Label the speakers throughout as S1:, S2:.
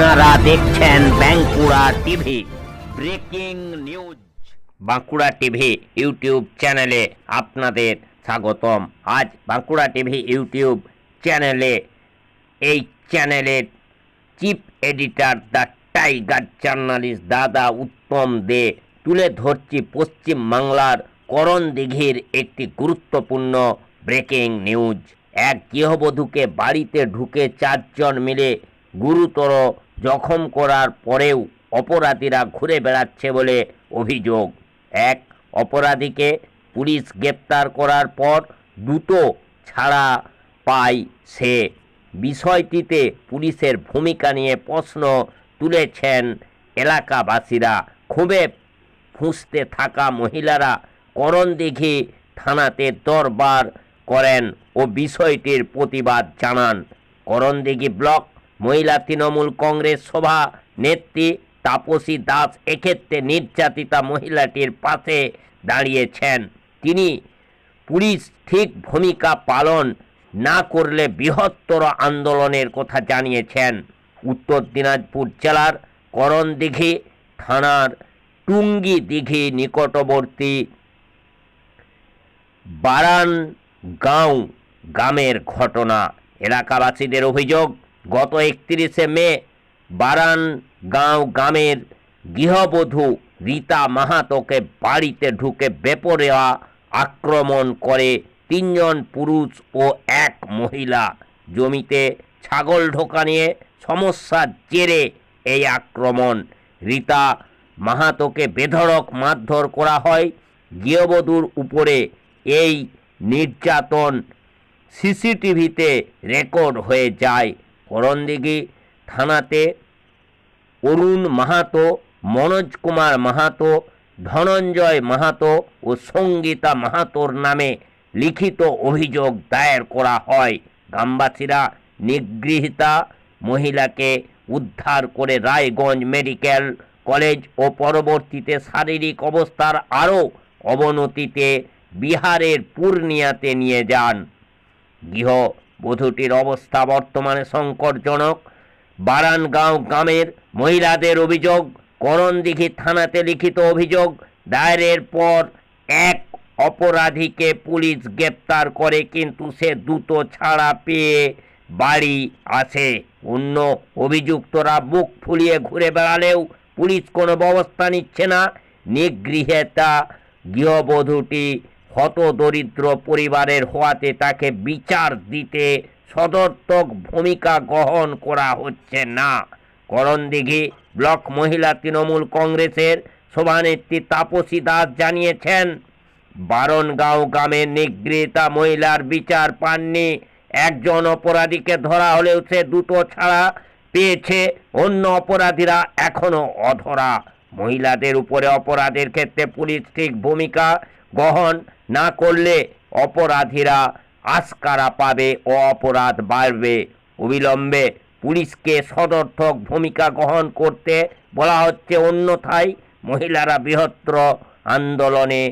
S1: আপনারা দেখছেন Bankura TV, breaking news. Bankura TV YouTube চ্যানেলে আপনাদের স্বাগতম। আজ বাঁকুড়া টিভি ইউটিউব চ্যানেলে, এই চ্যানেলের chief editor the tiger journalist দাদা উত্তম দে তুলে ধরছি পশ্চিম বাংলার করণ দিঘির একটি গুরুত্বপূর্ণ ব্রেকিং নিউজ। এক গৃহবধূকে বাড়িতে ঢুকে চারজন মিলে গুরুতর জখম করার পরেও অপরাধীরা ঘুরে বেড়াচ্ছে বলে অভিযোগ। এক, অপরাধীকে পুলিশ গ্রেপ্তার করার পর দ্রুত ছাড়া পায় সে। বিষয়টিতে পুলিশের ভূমিকা নিয়ে প্রশ্ন তুলেছেন এলাকাবাসীরা। খুবই ফুঁসতে থাকা মহিলারা করণদিঘি থানাতে দরবার করেন ও বিষয়টির প্রতিবাদ জানান। করণদিঘি ব্লক মহিলা তৃণমূল কংগ্রেস সভা নেত্রী তাপসী দাস এক্ষেত্রে নির্যাতিতা মহিলাটির পাশে দাঁড়িয়েছেন। তিনি পুলিশ ঠিক ভূমিকা পালন না করলে বৃহত্তর আন্দোলনের কথা জানিয়েছেন। উত্তর দিনাজপুর জেলার করণদিঘি থানার টুঙ্গি দিঘি নিকটবর্তী বারানগাঁও গ্রামের ঘটনা। এলাকাবাসীদের অভিযোগ গত একত্রিশে মে বারানগাঁও গ্রামের গৃহবধূ রীতা মাহাতোকে বাড়িতে ঢুকে বেপরেয়া আক্রমণ করে তিনজন পুরুষ ও এক মহিলা। জমিতে ছাগল ঢোকা নিয়ে সমস্যার জেরে এই আক্রমণ। রীতা মাহাতোকে বেধড়ক মারধর করা হয়। গৃহবধূর উপরে এই নির্যাতন সিসিটিভিতে রেকর্ড হয়ে যায়। করণদিঘি থানাতে অরুণ মাহাতো, মনোজ কুমার মাহাতো, ধনঞ্জয় মাহাতো ও সঙ্গীতা মাহাতোর নামে লিখিত অভিযোগ দায়ের করা হয়। গ্রামবাসীরা নিগৃহীতা মহিলাকে উদ্ধার করে রায়গঞ্জ মেডিকেল কলেজ ও পরবর্তীতে শারীরিক অবস্থার আরও অবনতিতে বিহারের পূর্ণিয়াতে নিয়ে যান। গৃহবধূটির অবস্থা বর্তমানে সংকটজনক। বারানগাঁও গ্রামের মহিলাদের অভিযোগ, করণদিঘি থানাতে লিখিত অভিযোগ, দায়েরের পর এক অপরাধীকে পুলিশ গ্রেপ্তার করে কিন্তু সে দ্রুত ছাড়া পেয়ে বাড়ি আসে। অন্য অভিযুক্তরা বুক ফুলিয়ে ঘুরে বেড়ালেও পুলিশ কোনো ব্যবস্থা নিচ্ছে না। নিগৃহেতা গৃহবধূটি হতদরিদ্র পরিবারের হওয়াতে তাকে বিচার দিতে সদর্থক ভূমিকা গ্রহণ করা হচ্ছে না। করণদিঘি ব্লক মহিলা তৃণমূল কংগ্রেসের সভানেত্রী তাপসী দাস জানিয়েছেন, বারনগাঁও গ্রামের নিগৃহীতা মহিলার বিচার পাননি। একজন অপরাধীকে ধরা হলেও সে দুটো ছাড়া পেয়েছে, অন্য অপরাধীরা এখনও অধরা। মহিলাদের উপরে অপরাধের ক্ষেত্রে পুলিশ ঠিক ভূমিকা গ্রহণ না করলে অপরাধীরা আস্কারা পাবে ও অপরাধ বাড়বে। অবিলম্বে পুলিশকে সদর্থক ভূমিকা গ্রহণ করতে বলা হচ্ছে, অন্যথায় মহিলারা বৃহত্তর আন্দোলনে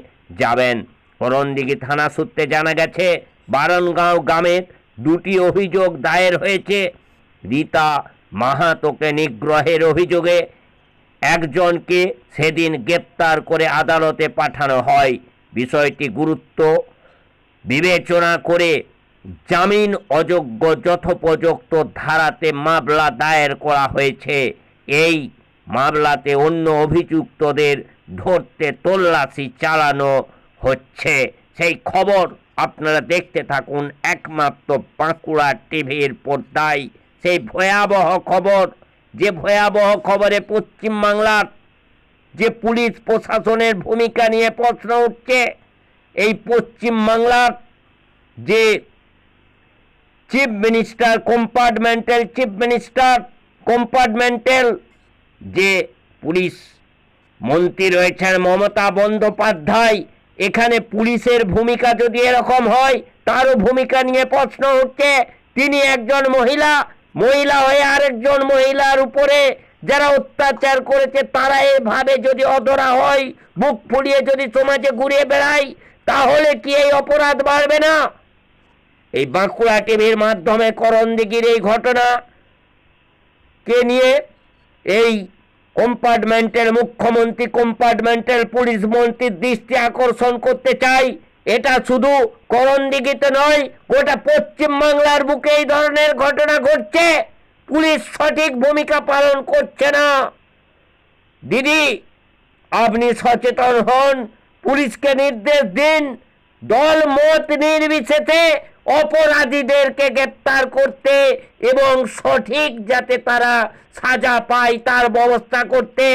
S1: যাবেন। করণদিঘি থানা সূত্রে জানা গেছে, বারনগাঁও গ্রামের দুটি অভিযোগ দায়ের হয়েছে। রীতা মাহাতোকে নিগ্রহের অভিযোগে একজনকে সেদিন গ্রেপ্তার করে আদালতে পাঠানো হয়। বিষয়টি গুরুত্ব বিবেচনা করে জামিন অযোগ্য যথোপযুক্ত ধারাতে মামলা দায়ের করা হয়েছে। এই মামলাতে অন্য অভিযুক্তদের ধরতে তল্লাশি চালানো হচ্ছে। সেই খবর আপনারা দেখতে থাকুন একমাত্র বাঁকুড়া টিভির পর্দায়। সেই ভয়াবহ খবর, যে ভয়াবহ খবরে পশ্চিমবাংলার যে পুলিশ প্রশাসনের ভূমিকা নিয়ে প্রশ্ন উঠছে, এই পশ্চিমবাংলার যে chief minister compartmental, chief minister compartmental, যে পুলিশ মন্ত্রী রয়েছেন মমতা বন্দ্যোপাধ্যায়, এখানে পুলিশের ভূমিকা যদি এরকম হয়, তারও ভূমিকা নিয়ে প্রশ্ন উঠছে। তিনি একজন মহিলা মহিলা হয়ে আরেকজন মহিলার উপরে যারা অত্যাচার করেছে, তারা এভাবে যদি অধরা হয়, বুক ফুলিয়ে যদি সমাজে ঘুরিয়ে বেড়ায়, তাহলে কি এই অপরাধ বাড়বে না? এই বাঁকুড়া টিভির মাধ্যমে করণদিঘির এই ঘটনা কে নিয়ে? এই কম্পার্টমেন্টের মুখ্যমন্ত্রী, কম্পার্টমেন্টের পুলিশ মন্ত্রীর দৃষ্টি আকর্ষণ করতে চাই। এটা শুধু করণদিঘিতে নয়, গোটা পশ্চিম বাংলার বুকে এই ধরনের ঘটনা ঘটছে। পুলিশ সঠিক ভূমিকা পালন করছে না। দিদি, আপনি সচেতন হন, পুলিশকে নির্দেশ দিন। দল মত নির্বিশেষে অপরাধীদেরকে গ্রেপ্তার করতে এবং সঠিক যাতে তারা সাজা পায় তার ব্যবস্থা করতে।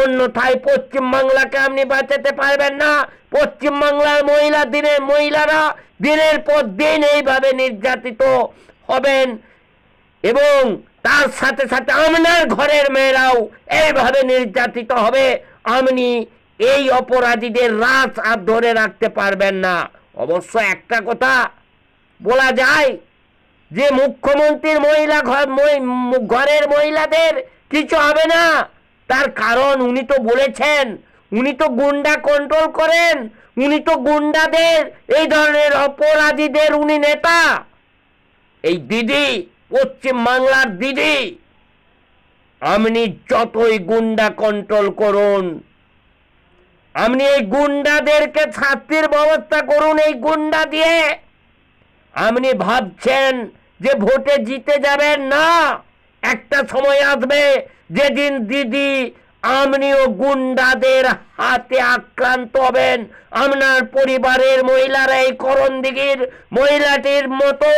S1: অন্যথায় পশ্চিমবাংলাকে আপনি বাঁচাতে পারবেন না। পশ্চিমবাংলার মহিলা দিনের মহিলারা দিনের পর দিন এইভাবে নির্যাতিত হবেন এবং তার সাথে সাথে আপনার ঘরের মেয়েরাও এইভাবে নির্যাতিত হবে। আপনি এই অপরাধীদের রাত আর ধরে রাখতে পারবেন না। অবশ্য একটা কথা বলা যায় যে, মুখ্যমন্ত্রীর মহিলা ঘর ঘরের মহিলাদের কিছু হবে না। তার কারণ উনি তো বলেছেন, উনি তো গুন্ডা কন্ট্রোল করেন, উনি তো গুন্ডাদের, এই ধরনের অপরাধীদের উনি নেতা। এই দিদি পশ্চিম বাংলার দিদি, আপনি যতই গুন্ডা কন্ট্রোল করুন, আপনি এই গুন্ডাদেরকে ছাত্রীর ব্যবস্থা করুন এই গুন্ডা দিয়ে। আপনি ভাবছেন যে ভোটে জিতে যাবেন? না, একটা সময় আসবে যেদিন দিদি আপনিও গুন্ডাদের হাতে আক্রান্ত হবেন। আপনার পরিবারের মহিলারা এই করণদিঘির মহিলাটির মতো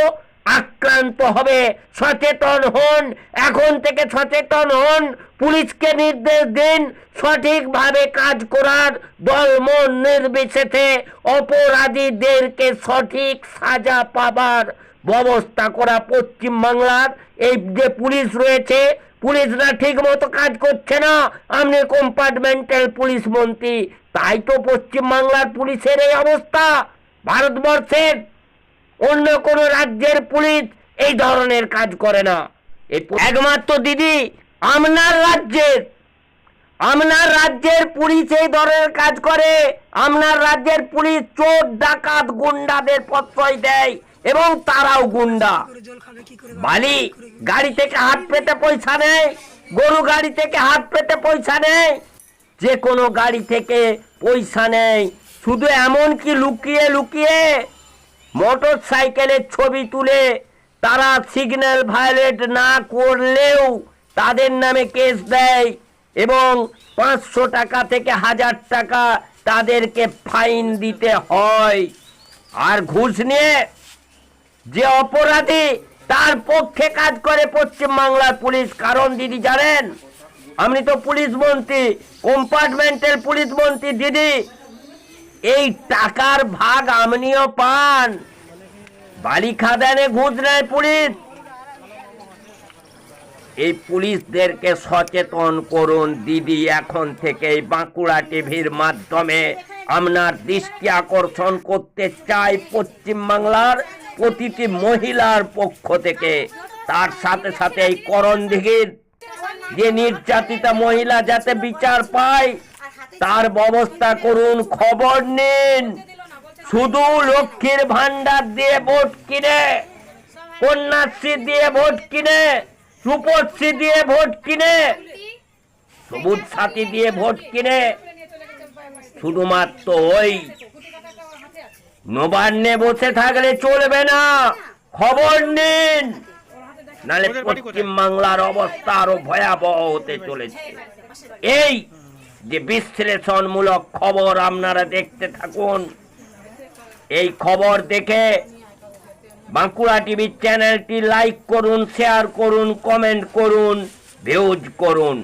S1: আক্রান্ত হবে। সচেতন হন। এখন থেকে সচেতন হন। পুলিশকে নির্দেশ দিন। সঠিকভাবে কাজ করার দলমন নির্বিশেষে অপরাধীদেরকে সঠিক সাজা পাবার ব্যবস্থা করা পশ্চিমবাংলার। এই যে পুলিশ রয়েছে, পুলিশরা ঠিক মতো কাজ করছে না। আপনি কম্পার্টমেন্টাল পুলিশ মন্ত্রী, তাই তো পশ্চিমবাংলার পুলিশের এই অবস্থা। ভারতবর্ষের অন্য কোন রাজ্যের পুলিশ এই ধরনের কাজ করে না। একমাত্র দিদি আপনার রাজ্যের। আপনার রাজ্যের পুলিশ এই ধরনের কাজ করে। আপনার রাজ্যের পুলিশ চোর, ডাকাত, গুন্ডাদের প্রশ্রয় দেয় এবং তারাও গুন্ডা। বালি গাড়ি থেকে হাত পেতে পয়সা নেয়, গরু গাড়ি থেকে হাত পেতে পয়সা নেয়, যে কোনো গাড়ি থেকে পয়সা নেয়। শুধু এমন কি লুকিয়ে লুকিয়ে মোটর সাইকেলের ছবি তুলে তারা সিগন্যাল ভায়োলেট না করলেও তাদের নামে কেস দেয় এবং পাঁচশো টাকা থেকে হাজার টাকা তাদেরকে ফাইন দিতে হয়। আর ঘুষ নিয়ে যে অপরাধী তার পক্ষে কাজ করে পশ্চিম বাংলার পুলিশ। কারণ দিদি জানেন আপনি তো পুলিশ মন্ত্রী কম্পার্টমেন্টের পুলিশ মন্ত্রী দিদি। এই টাকার ভাগ আপনিও পান। বালি খাদানে ঘুষ নেয় পুলিশ। এই পুলিশদেরকে সচেতন করুন, দিদি এখন থেকে বাঁকুড়া টিভির মাধ্যমে আপনার দৃষ্টি আকর্ষণ করতে চাই পশ্চিম বাংলার প্রতিটি মহিলার পক্ষ থেকে। তার সাথে সাথে এই করণদিঘির যে নির্যাতিতা মহিলা যাতে বিচার পায় তার ব্যবস্থা করুন খবর নিন। শুধু লক্ষ্মীর ভান্ডার দিয়ে ভোট কিনে কন্যাশ্রী দিয়ে ভোট কিনে রূপশ্রী দিয়ে ভোট কিনে সবুজ সাথী দিয়ে ভোট কিনে শুধুমাত্র ওই নবান্নে বসে থাকলে চলবে না। খবর নিন। নালে পশ্চিম বাংলার অবস্থা আরও ভয়াবহ হতে চলেছে। এই যে বিশ্লেষণমূলক খবর আপনারা দেখতে থাকুন। এই খবর দেখে বাঁকুড়া টিভির চ্যানেলটি লাইক করুন, শেয়ার করুন, কমেন্ট করুন, ভিউজ করুন।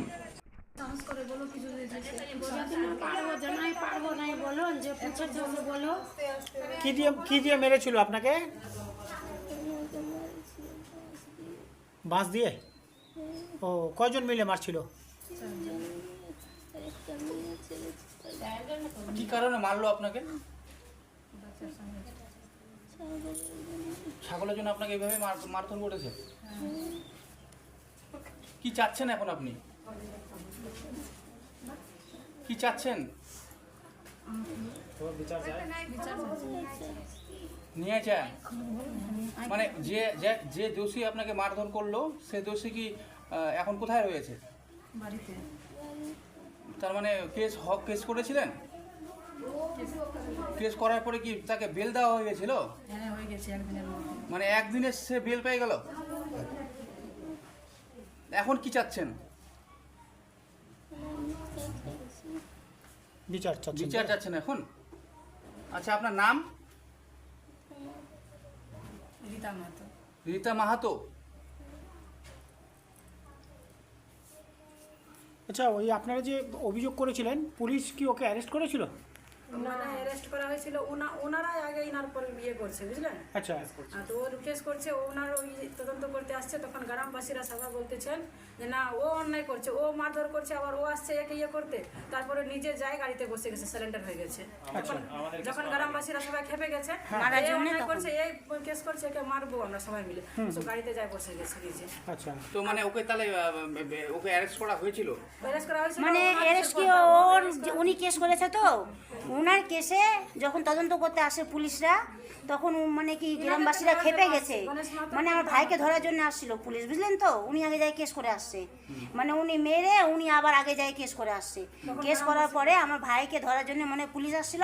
S2: দিয়ে দিয়ে আপনাকে? বাঁশ দিয়ে? ও, কয়জন মিলে মারছিল
S3: কি কারণে মারলো আপনাকে? ছাগলের জন্য আপনাকে এইভাবে মার- মারধর করেছে? কি চাচ্ছেন এখন আপনি? কি চাচ্ছেন? নিয়ে যায়। মানে যে যে যে দোষী আপনাকে মারধর করল সে দোষী কি এখন কোথায় রয়েছে? তার মানে কেস হক কেস করেছিলেন? কেস করার পরে কি তাকে বেল দেওয়া হয়ে গেছিল?
S4: হ্যাঁ হয়ে গেছে একদিনের মধ্যে।
S3: মানে একদিনে সে বেল পেয়ে গেল? এখন কি চাচ্ছেন?
S2: বিচার চাচ্ছেন।
S3: বিচার চাচ্ছেন এখন? আচ্ছা আপনার নাম?
S4: রীতা মাতো
S3: রীতা মাহাতো?
S2: আচ্ছা ওই আপনারা যে অভিযোগ করেছিলেন পুলিশ কি ওকে অ্যারেস্ট করেছিল?
S4: মানে অ্যারেস্ট করা হয়েছিল। ওনা ওনারাই আগে ইনার পর বিয়ে করছে বুঝলেন?
S2: আচ্ছা।
S4: তো ওর কেস করছে ওনার ওই তদন্ত করতে আসছে তখন গ্রামবাসীরা সবাই বলতেছেন যে না ও অন্যায় করছে ও মারধর করছে আবার ও আসছে একে ইয়ে করতে। তারপরে নিজে যায় গাড়িতে বসে গেছে সিলিন্ডার হয়ে গেছে। যখন যখন গ্রামবাসীরা সবাই খেপে গেছে এ অন্যায় করছে এই কেস করছে একে মারবো আমরা সবাই মিলে। তো গাড়িতে যায় বসে গেছে নিজে।
S2: আচ্ছা।
S3: তো মানে ওকে তাহলে ওকে অ্যারেস্ট করা হয়েছিল?
S4: অ্যারেস্ট করা হয়েছিল
S5: মানে কি উনি কেস করেছে তো? ওনার কেসে যখন তদন্ত করতে আসে পুলিশরা তখন মানে কি গ্রামবাসীরা খেপে গেছে। মানে আমার ভাইকে ধরার জন্য আসছিল পুলিশ বুঝলেন তো? উনি আগে যাই কেস করে আসছে। মানে উনি মেরে উনি আবার আগে যাই কেস করে আসছে। কেস করার পরে আমার ভাইকে ধরার জন্য মানে পুলিশ আসছিল।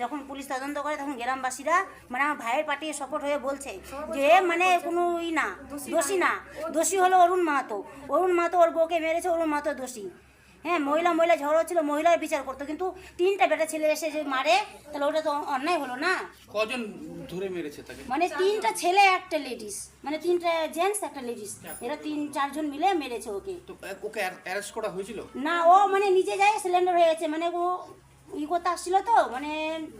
S5: যখন পুলিশ তদন্ত করে তখন গ্রামবাসীরা মানে আমার ভাইয়ের পার্টি সাপোর্ট হয়ে বলছে যে মানে কোনো ই না দোষী না। দোষী হলো অরুণ মাহাতো। অরুণ মাহাতো ওর বউকে মেরেছে অরুণ মাহাতো দোষী। হ্যাঁ মহিলা মহিলা ঝগড়া হচ্ছিল মহিলার বিচার করতো কিন্তু তিনটা বেটা ছেলে এসে যে মারে তাহলে ওটা তো অন্যায় হলো না।
S3: কজন ধরে মেরেছে তাকে?
S5: মানে তিনটা ছেলে একটা লেডিস মানে তিনটা জেন্টস একটা লেডিস এরা তিন চারজন মিলে মেরেছে ওকে।
S3: তো ওকে অ্যারেস্ট করা হয়েছিল?
S5: না ও মানে নিজে যায় সিলিন্ডার হয়ে গেছে মানে ও ই করতে আসছিল তো মানে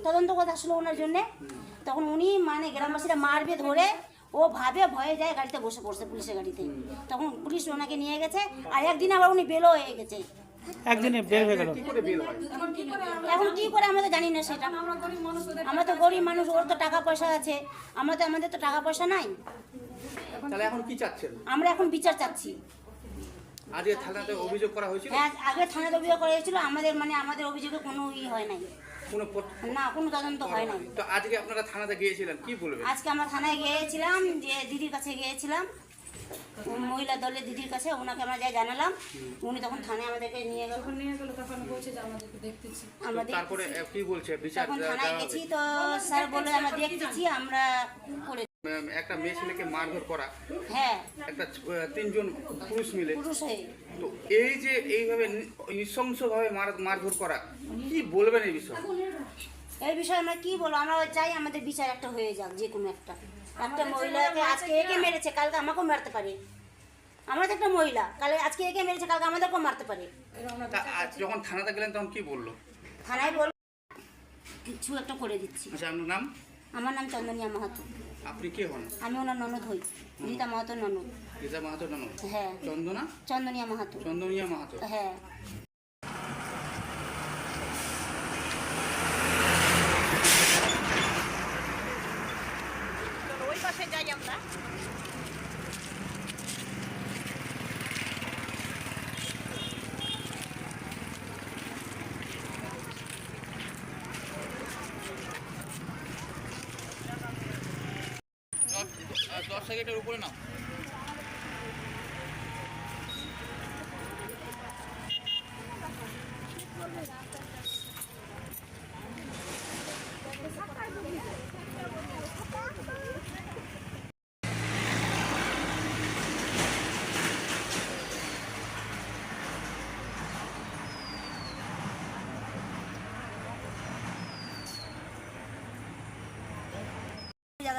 S5: তদন্ত করতে আসছিল ওনার জন্যে। তখন উনি মানে গ্রামবাসীরা মারবে ধরে ও ভাবে ভয়ে যায় গাড়িতে বসে পড়ছে পুলিশের গাড়িতে। তখন পুলিশ ওনাকে নিয়ে গেছে আর একদিন আবার উনি বেলো হয়ে গেছে।
S2: একদিনে বের হয়ে গেল।
S3: কি করে বেল
S5: এখন কি করে আমরা তো জানি না সেটা। আমরা তো গরিব মানুষ ওর তো টাকা পয়সা আছে। আমরা তো আমাদের তো টাকা পয়সা নাই।
S3: তাহলে এখন কি চাচ্ছেন?
S5: আমরা এখন বিচার চাচ্ছি।
S3: আজকে থানাতে অভিযোগ করা হয়েছিল?
S5: হ্যাঁ আগে থানাতে অভিযোগ করা হয়েছিল। আমাদের মানে আমাদের অভিযোগে কোনো ই হয় নাই।
S3: কোনো
S5: না কোনো তদন্ত হয় নাই।
S3: তো আজকে আপনারা থানাতে গিয়েছিলেন কি বলবেন?
S5: আজকে আমরা থানায় গিয়েছিলাম যে দিদির কাছে গিয়েছিলাম। মহিলা দলের দিদির কাছে ওনাকে আমরা যা জানালাম উনি তখন থানায় আমাদেরকে নিয়ে গেল।
S4: নিয়ে গেলো তখন বলছে যে আমাদেরকে দেখতেছি।
S5: আমরা
S3: তারপরে কি বলছে? বিচার
S5: তখন থানায় গেছি তো স্যার বলে আমরা দেখতেছি আমরা করে
S3: একটা মেয়ে ছেলেকে মারধর করা।
S5: হ্যাঁ।
S3: একটা তিনজন পুরুষ মিলে। তো এই যে এইভাবে নৃশংসভাবে মারধর করা কি বলবেন এই বিষয়ে?
S5: এই বিষয়ে আমরা কি বলব? আমরা চাই আমাদের বিচার একটা হয়ে যাক যে কোনো একটা। একটা মহিলাকে আজকে একে মেরেছে কালকে আমাকেও মারতে পারে। আমরা তো একটা মহিলা কালে আজকে একে মেরেছে কালকে আমাদেরকেও মারতে পারে।
S3: যখন থানাতে গেলেন তখন কি বলল?
S5: থানায় বল কিছু একটা করে দিচ্ছি।
S3: আচ্ছা আপনার নাম?
S5: আমার নাম চন্দনিয়া মাহাতো।
S3: আপনি কে হন?
S5: আমি ওনার ননদ হই রীতা মাহাতোর ননদ।
S3: গীতা মাহাতো নাম
S5: হ্যাঁ।
S3: চন্দনা?
S5: চন্দনিয়া মাহাতো।
S3: চন্দনিয়া মাহাতো।
S5: হ্যাঁ।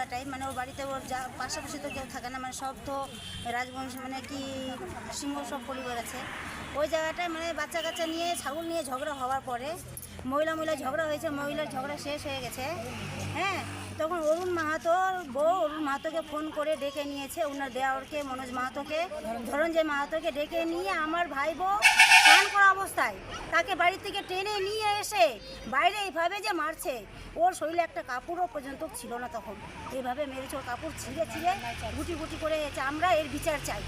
S5: জায়গাটায় মানে ওর বাড়িতে ওর যা, পাশাপাশি তো কেউ থাকে না মানে সব তো রাজবংশ মানে কি সিংহ সব পরিবার আছে। ওই জায়গাটায় মানে বাচ্চা কাচ্চা নিয়ে, ছাগল নিয়ে ঝগড়া হওয়ার পরে মহিলা মহিলা ঝগড়া হয়েছে মহিলার ঝগড়া শেষ হয়ে গেছে। হ্যাঁ তখন অরুণ মাহাতোর বউ অরুণ মাহাতোকে ফোন করে ডেকে নিয়েছে ওনার দেওয়ারকে, মনোজ মাহাতোকে ধরঞ্জয় মাহাতোকে ডেকে নিয়ে, আমার ভাই বউ স্নান করা অবস্থায় তাকে বাড়ি থেকে টেনে নিয়ে এসে বাইরে এইভাবে যে মারছে ওর শরীরে একটা কাপড়ও পর্যন্ত ছিল না তখন। এইভাবে মেরেছে ওর কাপড় ছিঁড়ে ছিঁড়ে গুটি গুটি করে গেছে আমরা এর বিচার চাই।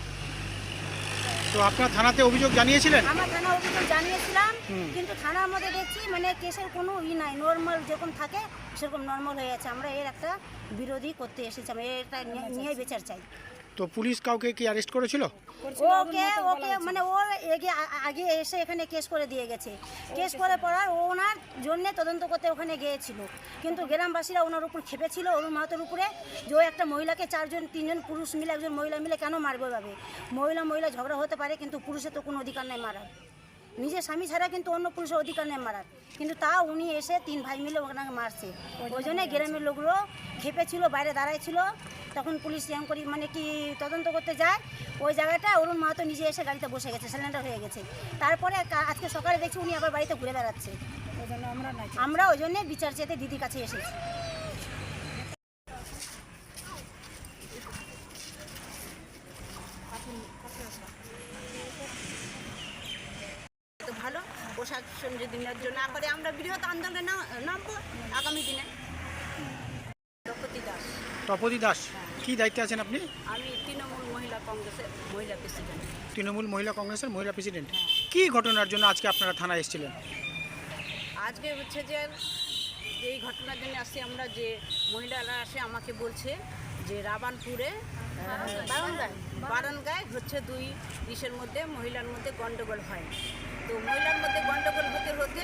S2: তো আপনার থানাতে অভিযোগ জানিয়েছিলেন?
S5: আমরা থানা অভিযোগ জানিয়েছিলাম কিন্তু থানার মধ্যে দেখছি মানে কেসের কোনো ই নাই নর্মাল যেরকম থাকে সেরকম নর্মাল হয়ে আছে। আমরা এর একটা বিরোধী করতে এসেছি আমরা এটা নিয়ে বিচার চাই।
S2: তো পুলিশ কাউকে কি অ্যারেস্ট করেছিল?
S5: ওকে ওকে মানে ও এগে আগে এসে এখানে কেস করে দিয়ে গেছে। কেস করে পড়ার ও ওনার জন্য তদন্ত করতে ওখানে গিয়েছিল। কিন্তু গ্রামবাসীরা ওনার উপর খেপেছিল অরুণ মাহাতোর উপরে যে ও একটা মহিলাকে চারজন, তিনজন পুরুষ মিলে, একজন মহিলা মিলে কেন মারবে ভাবে মহিলা মহিলা ঝগড়া হতে পারে, কিন্তু পুরুষের তো কোনো অধিকার নেই মারার। নিজের স্বামী ছাড়া কিন্তু অন্য পুরুষের অধিকার নেই মারার কিন্তু তা উনি এসে তিন ভাই মিলে ওনাকে মারছে। ওই জন্য গ্রামের লোকগুলো খেপেছিল বাইরে দাঁড়ায় ছিল তখন পুলিশ এম করি মানে কি তদন্ত করতে যায়। ওই জায়গাটা অরুণ মাহাতো নিজে এসে গাড়িতে বসে গেছে সিলিন্ডার হয়ে গেছে। তারপরে আজকে সকালে দেখছি উনি আবার বাড়িতে ঘুরে বেড়াচ্ছে। আমরা ওই জন্য বিচার চেতে দিদির কাছে এসেছি
S6: তো ভালো প্রশাসন যদি ন্যায্য না করে আমরা বৃহৎ আন্দোলনে নামবো আগামী দিনে। দ্রৌপদী দাস।
S2: তপদি দাস কি দায়িত্বে আছেন আপনি?
S6: আমি তৃণমূল মহিলা কংগ্রেসের মহিলা প্রেসিডেন্ট।
S2: তৃণমূল মহিলা কংগ্রেসের মহিলা প্রেসিডেন্ট। কি ঘটনার জন্য আজকে আপনারা থানায় এসেছিলেন?
S6: আজকে হচ্ছে যে এই ঘটনার জন্য আসছি আমরা যে মহিলারা আসে আমাকে বলছে যে রাবানপুরে বারানগায় হচ্ছে দুই ইসের মধ্যে মহিলার মধ্যে গন্ডগোল হয়। তো মহিলার মধ্যে গন্ডগোল হতে হতে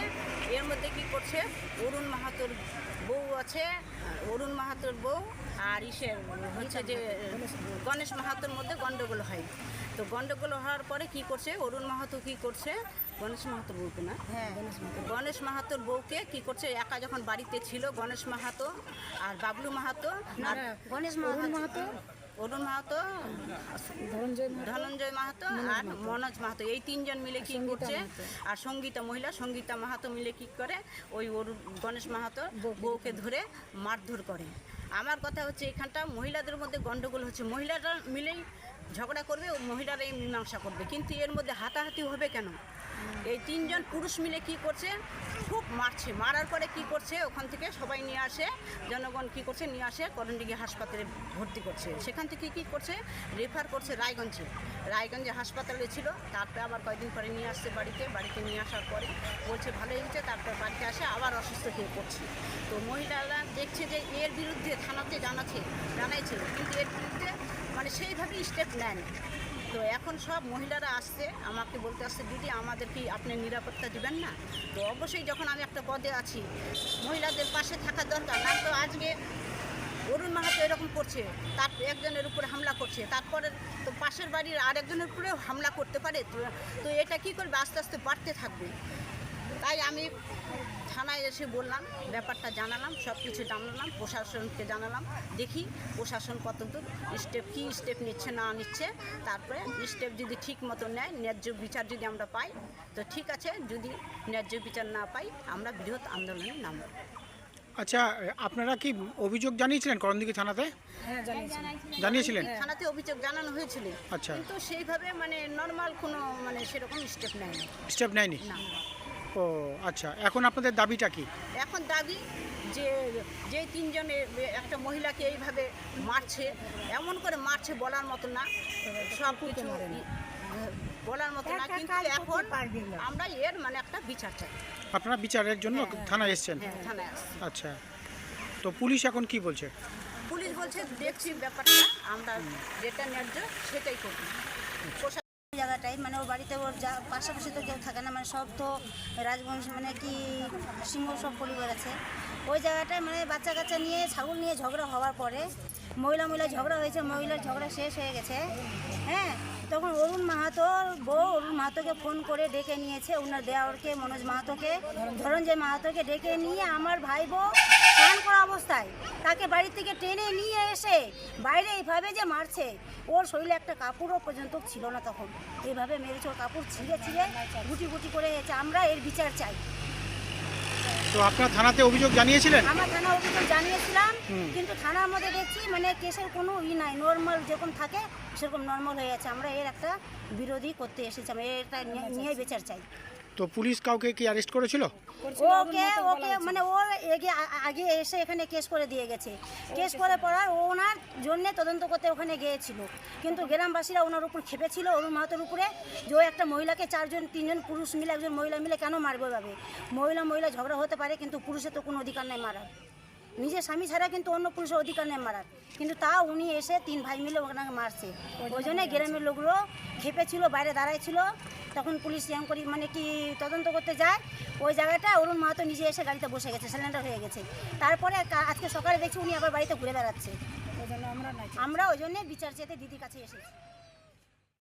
S6: এর মধ্যে কি করছে? অরুণ মাহাতোর বউ আছে অরুণ মাহাতোর বউ আর ইসের হচ্ছে যে গণেশ মাহাতোর মধ্যে গন্ডগোল হয়। তো গন্ডগোল হওয়ার পরে কি করছে? অরুণ মাহাতো কি করছে? গণেশ মাহাতোর বউকে না? হ্যাঁ। গণেশ মাহাতোর বউকে কি করছে? একা যখন বাড়িতে ছিল গণেশ মাহাতো আর বাবলু মাহাতো আর
S5: গণেশ মাহাতো
S6: অরুণ মাহাতো ধনঞ্জয় মাহাতো আর মনোজ মাহাতো। এই তিনজন মিলে কি করছে? আর সঙ্গীতা মহিলা সঙ্গীতা মাহাতো মিলে কি করে? ওই অরুণ গণেশ মাহাতো বউকে ধরে মারধর করে। আমার কথা হচ্ছে এখানটা মহিলাদের মধ্যে গন্ডগোল হচ্ছে। মহিলারা মিলেই ঝগড়া করবে মহিলারাই মীমাংসা করবে। কিন্তু এর মধ্যে হাতাহাতি হবে কেন? এই তিনজন পুরুষ মিলে কি করছে? খুব মারছে। মারার পরে কি করছে? ওখান থেকে সবাই নিয়ে আসে, জনগণ কি করছে? নিয়ে আসে, করণডিগি হাসপাতালে ভর্তি করছে। সেখান থেকে কি করছে? রেফার করছে রায়গঞ্জে। রায়গঞ্জে হাসপাতালে ছিল। তারপরে আবার কয়েকদিন পরে নিয়ে আসছে বাড়িতে। বাড়িতে নিয়ে আসার পরে বলছে ভালো হয়েছে। তারপর বাড়িতে আসে, আবার অসুস্থ হয়ে পড়ছে। তো মহিলারা দেখছে যে এর বিরুদ্ধে থানাতে জানাচ্ছে জানাইছে কিন্তু এর বিরুদ্ধে মানে সেইভাবে স্টেপ নেন তো এখন সব মহিলারা আসছে, আমাকে বলতে আসছে, দিদি, আমাদের কি আপনি নিরাপত্তা দিবেন না? তো অবশ্যই যখন আমি একটা পদে আছি, মহিলাদের পাশে থাকা দরকার। না তো আজকে অরুণ মাহাতো এরকম করছে, তার একজনের উপরে হামলা করছে, তারপরে তো পাশের বাড়ির আরেকজনের উপরেও হামলা করতে পারে। তো এটা কি করবে? আস্তে আস্তে বাড়তে থাকবে। তাই আমি থানায় এসে বললাম ব্যাপারটা জানালাম সব কিছু জানালাম প্রশাসনকে জানালাম দেখি প্রশাসন কতদূর স্টেপ কী স্টেপ নিচ্ছে না নিচ্ছে তারপরে স্টেপ যদি ঠিক মতো নেয় ন্যায্য বিচার যদি আমরা পাই তো ঠিক আছে যদি ন্যায্য বিচার না পাই আমরা বৃহৎ আন্দোলনে নামব।
S2: আচ্ছা আপনারা কি অভিযোগ জানিয়েছিলেন করণদিঘি থানাতে? জানিয়েছিলেন।
S6: থানাতে অভিযোগ জানানো হয়েছিল।
S2: আচ্ছা।
S6: কিন্তু সেইভাবে মানে নর্মাল কোনো মানে সেরকম স্টেপ নেয়নি।
S2: স্টেপ নেয়নি?
S6: না।
S2: ও আচ্ছা এখন আপনাদের দাবিটা কি?
S6: এখন দাবি যে যে তিনজন একটা মহিলাকে এইভাবে মারছে এমন করে মারছে বলার মতো না সব কিছু বলার মতো না কিন্তু এখন আমরা এর মানে একটা বিচার চাই।
S2: আপনারা বিচারের জন্য থানায় এসেছেন?
S6: হ্যাঁ থানায়
S2: আচ্ছা তো পুলিশ এখন কি বলছে?
S6: পুলিশ বলছে দেখছি ব্যাপারটা আমরা যেটা ন্যায্য সেটাই করব।
S5: জায়গাটায় মানে ওর বাড়িতে ওর যা, পাশাপাশি তো কেউ থাকে না মানে সব তো রাজবংশ মানে কি সিংহ সব পরিবার আছে। ওই জায়গাটায় মানে বাচ্চা কাচ্চা নিয়ে, ছাগল নিয়ে ঝগড়া হওয়ার পরে মহিলা মহিলা ঝগড়া হয়েছে, মহিলার ঝগড়া শেষ হয়ে গেছে। হ্যাঁ তখন অরুণ মাহাতোর বউ অরুণ মাহাতোকে ফোন করে ডেকে নিয়েছে ওনার দেওয়ারকে, মনোজ মাহাতোকে ধরঞ্জয় মাহাতোকে ডেকে নিয়ে, আমার ভাই বউ স্নান করা অবস্থায় তাকে বাড়ি থেকে টেনে নিয়ে এসে বাইরে এইভাবে যে মারছে ওর শরীরে একটা কাপড়ও পর্যন্ত ছিল না তখন। এইভাবে মেরেছে ওর কাপড় ছিঁড়ে ছিঁড়ে গুটি গুটি করে গেছে আমরা এর বিচার চাই।
S2: তো আপনারা থানাতে অভিযোগ জানিয়েছিলেন?
S5: আমরা থানা অভিযোগ জানিয়েছিলাম কিন্তু থানার মধ্যে দেখছি মানে কেসের কোনো ই নাই। নর্মাল যেরকম থাকে সেরকম নর্মাল হয়ে আমরা এর একটা বিরোধী করতে এসেছি। আমরা এটা নিয়ে বিচার চাই।
S2: তো পুলিশ কাউকে কি অ্যারেস্ট করেছিল?
S5: ওকে ওকে মানে ও এগে আগে এসে এখানে কেস করে দিয়ে গেছে। কেস করে পড়ার ও ওনার জন্য তদন্ত করতে ওখানে গিয়েছিল। কিন্তু গ্রামবাসীরা ওনার উপর খেপেছিল অরুণ মাহাতোর উপরে যে ও একটা মহিলাকে চারজন তিনজন পুরুষ মিলে একজন মহিলা মিলে কেন মারবে ভাবে মহিলা মহিলা ঝগড়া হতে পারে কিন্তু পুরুষের তো কোনো অধিকার নেই মারার। নিজের স্বামী ছাড়া কিন্তু অন্য পুরুষের অধিকার নেই মারার। কিন্তু তা উনি এসে তিন ভাই মিলে ওনাকে মারছে। ওই জন্য গ্রামের লোকগুলো খেপে ছিল বাইরে ছিল তখন পুলিশ এম করি মানে কি তদন্ত করতে যায়। ওই জায়গাটা অরুণ মাহাতো নিজে এসে গাড়িতে বসে গেছে সিলিন্ডার হয়ে গেছে। তারপরে আজকে সকালে দেখছি উনি আবার বাড়িতে ঘুরে বেড়াচ্ছে। আমরা ওই জন্য বিচার চেতে দিদির কাছে এসেছি।